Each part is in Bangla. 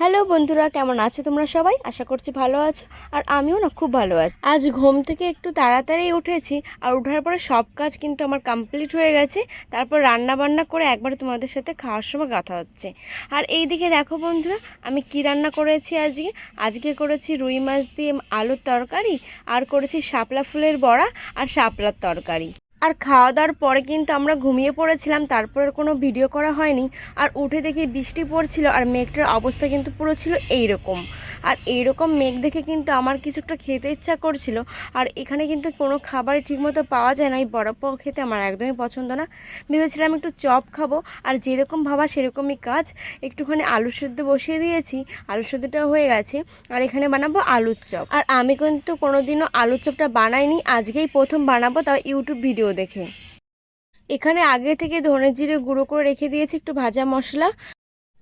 হ্যালো বন্ধুরা, কেমন আছো তোমরা সবাই? আশা করছি ভালো আছো। আর আমিও না খুব ভালো আছি। আজ ঘুম থেকে একটু তাড়াতাড়ি উঠেছি আর ওঠার পরে সব কাজ কিন্তু আমার কমপ্লিট হয়ে গেছে। তারপর রান্না বান্না করে একবার তোমাদের সাথে খাওয়ার সময় কথা হচ্ছে। আর এই দিকে দেখো বন্ধুরা, আমি কি রান্না করেছি আজকে? আজকে করেছি রুই মাছ দিয়ে আলুর তরকারি আর করেছি শাপলা ফুলের বড়া আর শাপলার তরকারি। আর খাওয়া দাওয়ার পরে কিন্তু আমরা ঘুমিয়ে পড়েছিলাম তারপরের কোনো ভিডিও করা হয়নি। আর উঠে দেখি বৃষ্টি পড়ছিল আর মেঘটার অবস্থা কিন্তু পুরো ছিল এইরকম। আর এইরকম মেঘ দেখে কিন্তু আমার কিছু একটা খেতে ইচ্ছা করছিল। আর এখানে কিন্তু কোনো খাবারই ঠিকমতো পাওয়া যায় না, এই বরফ খেতে আমার একদমই পছন্দ না। ভেবেছিলাম একটু চপ খাব, আর যেরকম ভাবা সেরকমই কাজ। একটুখানি আলু সেদ্ধ বসিয়ে দিয়েছি, আলু সেদ্ধটা হয়ে গেছে। আর এখানে বানাবো আলুর চপ। আর আমি কিন্তু কোনোদিনও আলুর চপটা বানাইনি, আজকেই প্রথম বানাবো, তাও ইউটিউব ভিডিও দেখে। এখানে আগে থেকে ধনের জিরে গুঁড়ো করে রেখে দিয়েছি একটু ভাজা মশলা।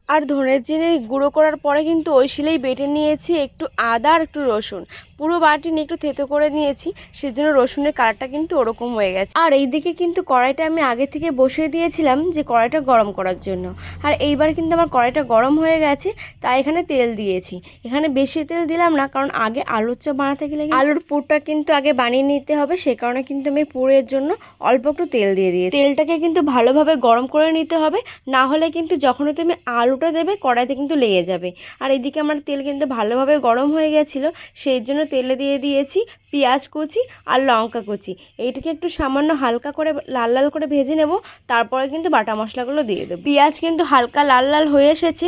আর ধনের জিরে গুঁড়ো করার পরে কিন্তু ওই শিলেই বেটে নিয়েছি একটু আদা আর একটু রসুন। পুরো বাটি নিয়ে একটু থেতো করে নিয়েছি, সেজন্য রসুনের কালারটা কিন্তু ওরকম হয়ে গেছে। আর এইদিকে কিন্তু কড়াইটা আমি আগে থেকে বসিয়ে দিয়েছিলাম যে কড়াইটা গরম করার জন্য। আর এইবার কিন্তু আমার কড়াইটা গরম হয়ে গেছে, তাই এখানে তেল দিয়েছি। এখানে বেশি তেল দিলাম না, কারণ আগে আলুর চপ বানাতে গেলে আলুর পুরটা কিন্তু আগে বানিয়ে নিতে হবে, সে কারণে কিন্তু আমি পুরের জন্য অল্প একটু তেল দিয়ে দিয়েছি। তেলটাকে কিন্তু ভালোভাবে গরম করে নিতে হবে, না হলে কিন্তু যখন তুমি আলুটা দেবে, কড়াইতে কিন্তু লেগে যাবে। আর এদিকে আমার তেল কিন্তু ভালোভাবে গরম হয়ে গেছিল, সেই জন্য তেলে দিয়ে দিয়েছি, পেঁয়াজ কুচি আর লঙ্কা কুচি। এইটাকে একটু সামান্য হালকা করে লাল লাল করে ভেজে নেব, তারপরে কিন্তু বাটা মশলাগুলো দিয়ে দেবো। পেঁয়াজ কিন্তু হালকা লাল লাল হয়ে এসেছে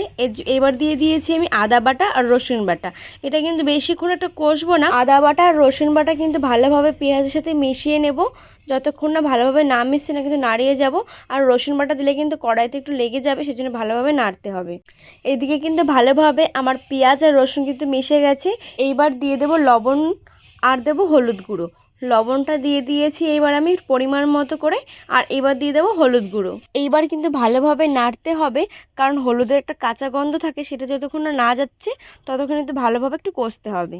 এবার দিয়ে দিয়েছি আমি আদা বাটা আর রসুন বাটা। এটা কিন্তু বেশিক্ষণ একটা কষবো না। আদা বাটা আর রসুন বাটা কিন্তু ভালোভাবে পেঁয়াজের সাথে মিশিয়ে নেব। যতক্ষণ না ভালোভাবে না মিশছে না কিন্তু নাড়িয়ে যাব, আর রসুন বাটা দিলে কিন্তু কড়াইতে একটু লেগে যাবে, সেজন্য ভালোভাবে নাড়তে হবে। এদিকে কিন্তু ভালোভাবে আমার পেঁয়াজ আর রসুন কিন্তু মিশে গেছে। এইবার দিয়ে দেবো লবণ আর দেবো হলুদ গুঁড়ো। লবণটা দিয়ে দিয়েছি এইবার আমি পরিমাণ মতো করে, আর এবার দিয়ে দেবো হলুদ গুঁড়ো। এইবার কিন্তু ভালোভাবে নাড়তে হবে, কারণ হলুদের একটা কাঁচা গন্ধ থাকে, সেটা যতক্ষণ না না যাচ্ছে, ততক্ষণ কিন্তু ভালোভাবে একটু কষতে হবে।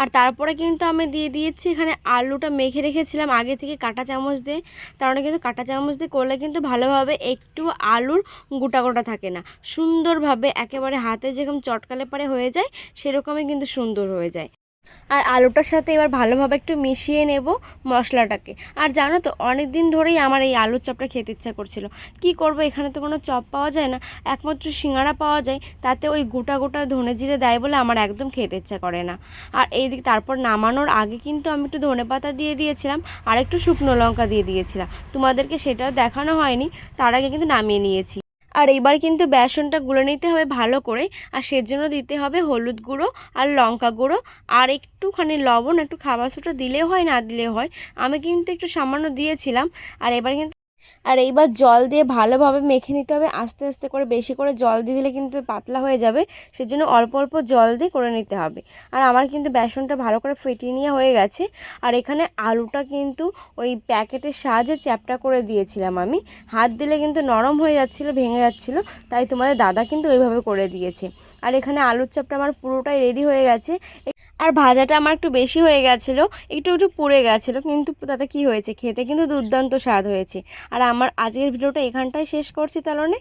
আর তারপরে কিন্তু আমি দিয়ে দিয়েছি এখানে আলুটা মেখে রেখেছিলাম আগে থেকে কাঁটা চামচ দিয়ে। তার মানে কিন্তু কাঁটা চামচ দিয়ে করলে কিন্তু ভালোভাবে একটু আলুর গোটা গোটা থাকে না। সুন্দরভাবে একেবারে হাতে যেরকম চটকালে পারে হয়ে যায়, সেরকমই কিন্তু সুন্দর হয়ে যায়। আর আলুটার সাথে এবার ভালোভাবে একটু মিশিয়ে নেব মশলাটাকে। আর জানো তো অনেক দিন ধরেই আমার এই আলুর চপটা খেতে ইচ্ছা করছিল। কি করব, এখানে তো কোনো চপ পাওয়া যায় না। একমাত্র সিঙ্গাড়া পাওয়া যায়, তাতে ওই গোটা গোটা ধনে জিরে দেয় বলে আমার একদম খেতে ইচ্ছা করে না। আর এইদিকে, তারপর নামানোর আগে কিন্তু আমি একটু ধনে পাতা দিয়ে দিয়েছিলাম, আর একটু শুকনো লঙ্কা দিয়ে দিয়েছিলাম। তোমাদেরকে সেটাও দেখানো হয়নি, তার আগে কিন্তু নামিয়ে নিয়েছি। আর এবার কিন্তু বেসনটা গুলে নিতে হবে ভালো করে, আর সেজন্য দিতে হবে হলুদ গুঁড়ো আর লঙ্কা গুঁড়ো। আর একটুখানি লবণ, একটু খাবার সোটা দিলেও হয়, না দিলেও হয়। আমি কিন্তু একটু সামান্য দিয়েছিলাম, আর এবার কিন্তু আর এইবার জল দিয়ে ভালোভাবে মেখে নিতে হবে। আস্তে আস্তে করে বেশি করে জল দিয়ে দিলে কিন্তু পাতলা হয়ে যাবে। সেজন্য অল্প অল্প জল দিয়ে করে নিতে হবে। আর আমার কিন্তু বেসনটা ভালো করে ফেটিয়ে নিয়ে হয়ে গেছে। আর এখানে আলুটা কিন্তু ওই প্যাকেটের সাহায্যে চ্যাপটা করে দিয়েছিলাম আমি। হাত দিলে কিন্তু নরম হয়ে যাচ্ছিল, ভেঙে যাচ্ছিল। তাই তোমাদের দাদা কিন্তু ওইভাবে করে দিয়েছে। আর এখানে আলুর চপটা আমার পুরোটাই রেডি হয়ে গেছে। আর ভাজাটা আমার একটু বেশি হয়ে গেছিল, একটু একটু পুড়ে গেছিল। কিন্তু তাতে কি হয়েছে? খেতে কিন্তু দুর্দান্ত স্বাদ হয়েছে। আর আমার আজকের ভিডিওটা এখানটাই শেষ করছি তাহলে